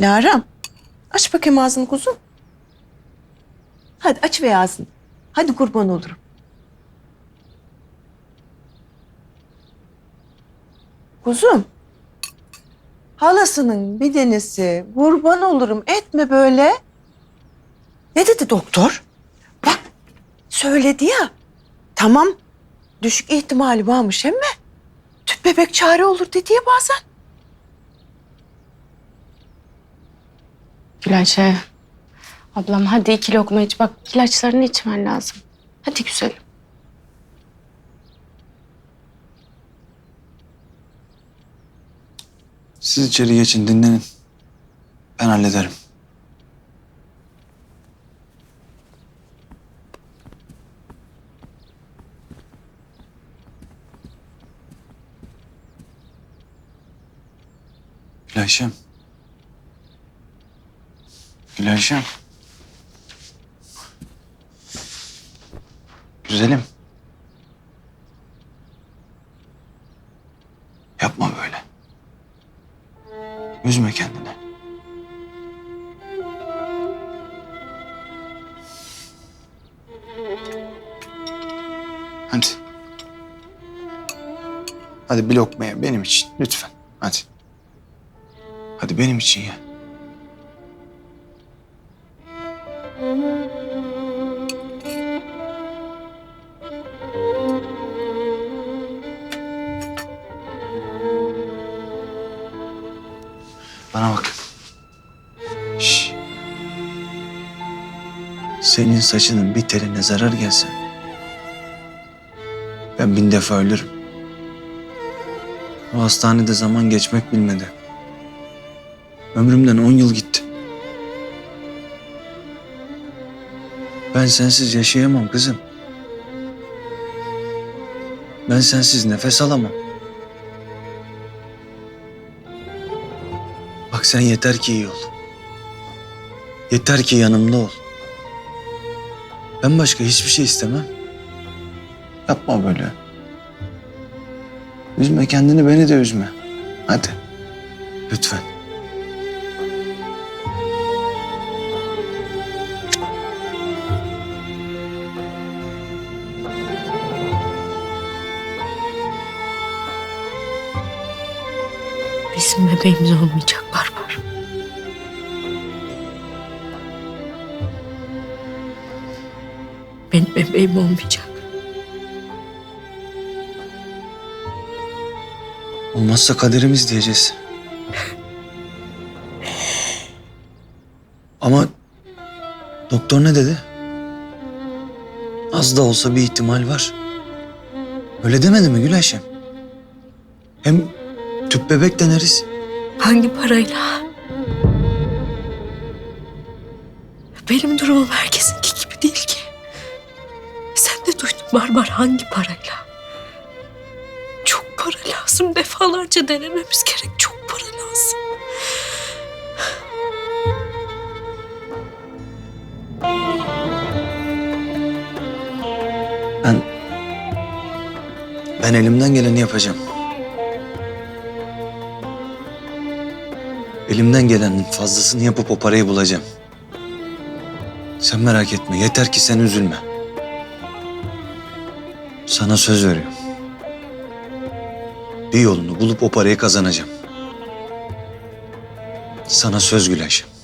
Lara, aç bakayım ağzını kuzum. Hadi aç ve ağzını. Hadi kurban olurum. Kuzum. Halasının bir denesi kurban olurum etme böyle. Ne dedi doktor? Bak söyledi ya. Tamam düşük ihtimali varmış ama tüp bebek çare olur dedi ya bazen. Gülayşe. Ablam hadi iki lokma iç. Bak ilaçlarını içmen lazım. Hadi güzelim. Siz içeri geçin dinlenin. Ben hallederim. Gülayşem. Gülayşem. Güzelim. Yapma böyle. Üzme kendini. Hadi. Hadi bir lokmaya benim için lütfen. Hadi. Hadi benim için ya. Bana bak. Şş. Senin saçının bir teline zarar gelse... ...ben bin defa ölürüm. O hastanede zaman geçmek bilmedi. Ömrümden on yıl gitti. Ben sensiz yaşayamam kızım. Ben sensiz nefes alamam. Bak sen yeter ki iyi ol. Yeter ki yanımda ol. Ben başka hiçbir şey istemem. Yapma böyle. Üzme kendini beni de üzme. Hadi. Lütfen. Bizim bebeğimiz olmayacak Barbar. Benim bebeğim olmayacak. Olmazsa kaderimiz diyeceğiz. Ama doktor ne dedi? Az da olsa bir ihtimal var. Öyle demedi mi Gülayşem? Hem tüp bebek deneriz. Hangi parayla? Benim durumum herkesinki gibi değil ki. Sen de duydun Barbar hangi parayla? Çok para lazım. Defalarca denememiz gerek. Çok para lazım. Ben... Ben elimden geleni yapacağım. Elimden gelenin fazlasını yapıp o parayı bulacağım. Sen merak etme. Yeter ki sen üzülme. Sana söz veriyorum. Bir yolunu bulup o parayı kazanacağım. Sana söz Gülayşem.